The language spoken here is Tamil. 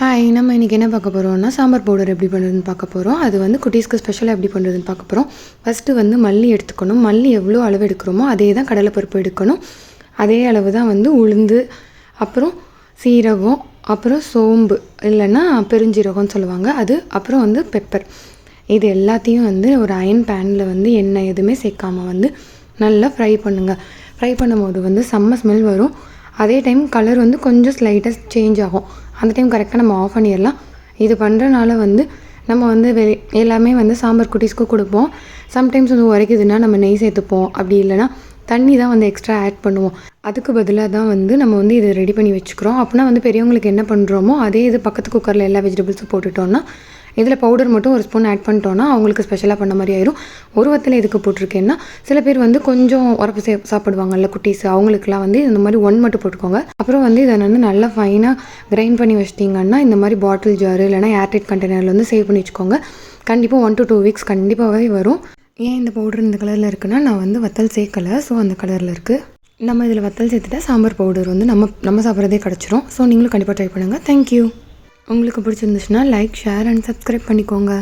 ஹாய் நம்ம இன்றைக்கி என்ன பார்க்க போகிறோம்னா சாம்பார் பவுடர் எப்படி பண்ணுறதுன்னு பார்க்க போகிறோம் அது வந்து குட்டீஸ்க்கு ஸ்பெஷலாக எப்படி பண்ணுறதுன்னு பார்க்க போகிறோம் ஃபஸ்ட்டு வந்து மல்லி எடுத்துக்கணும். மல்லி எவ்வளோ அளவு எடுக்கிறோமோ அதே தான் கடலைப்பருப்பு எடுக்கணும். அதே அளவு தான் வந்து உளுந்து அப்புறம் சீரகம் அப்புறம் சோம்பு இல்லைன்னா பெருஞ்சீரகம்னு சொல்லுவாங்க. அது அப்புறம் வந்து பெப்பர் இது எல்லாத்தையும் வந்து ஒரு அயன் பேனில் வந்து எண்ணெய் எதுவுமே சேர்க்காமல் வந்து நல்லா ஃப்ரை பண்ணுங்கள் ஃப்ரை பண்ணும்போது வந்து செம்ம ஸ்மெல் வரும். அதே டைம் கலர் வந்து கொஞ்சம் ஸ்லைட்டாக சேஞ்ச் ஆகும். அந்த டைம் கரெக்டாக நம்ம ஆஃப் பண்ணிடலாம். இது பண்ணுறனால வந்து நம்ம வந்து வெ எல்லாமே வந்து சாம்பார் குட்டீஸ்க்கு கொடுப்போம். சம்டைம்ஸ் வந்து உரைக்குதுன்னா நம்ம நெய் சேர்த்துப்போம். அப்படி இல்லைனா தண்ணி தான் வந்து எக்ஸ்ட்ரா ஆட் பண்ணுவோம். அதுக்கு பதிலாக தான் வந்து நம்ம வந்து இதை ரெடி பண்ணி வச்சுக்கிறோம். அப்படின்னா வந்து பெரியவங்களுக்கு என்ன பண்ணுறோமோ அதே இது பக்கத்து குக்கரில் எல்லா வெஜிடபிள்ஸும் போட்டுட்டோம்னா இதில் பவுடர் மட்டும் ஒரு ஸ்பூன் ஆட் பண்ணிட்டோன்னா அவங்களுக்கு ஸ்பெஷலாக பண்ண மாதிரி ஆயிரும். ஒரு வத்தில் எதுக்கு போட்டிருக்கேன்னா சில பேர் வந்து கொஞ்சம் உரப்பு சே சாப்பிடுவாங்கல்ல குட்டீஸ். அவங்களுக்குலாம் வந்து இந்த மாதிரி ஒன் மட்டும் போட்டுக்கோங்க. அப்புறம் வந்து இதை வந்து நல்லா ஃபைனாக கிரைண்ட் பண்ணி வச்சிட்டிங்கன்னா இந்த மாதிரி பாட்டில் ஜாரு இல்லைனா ஏர்டைட் கண்டெய்னரில் வந்து சேவ் பண்ணி வச்சுக்கோங்க. கண்டிப்பாக ஒன் டு டூ வீக்ஸ் கண்டிப்பாகவே வரும். ஏன் இந்த பவுடர் இந்த கலரில் இருக்குன்னா நான் வந்து வத்தல் சேர்க்கலை ஸோ அந்த கலரில் இருக்குது நம்ம இதில் வத்தல் சேர்த்துட்டா சாம்பார் பவுடர் வந்து நம்ம நம்ம சாப்பிட்றதே கிடச்சிரும். ஸோ நீங்களும் கண்டிப்பாக ட்ரை பண்ணுங்கள் தேங்க்யூ உங்களுக்கு பிடிச்சிருந்துச்சுன்னா லைக் ஷேர் அண்ட் சப்ஸ்கிரைப் பண்ணிக்கோங்க.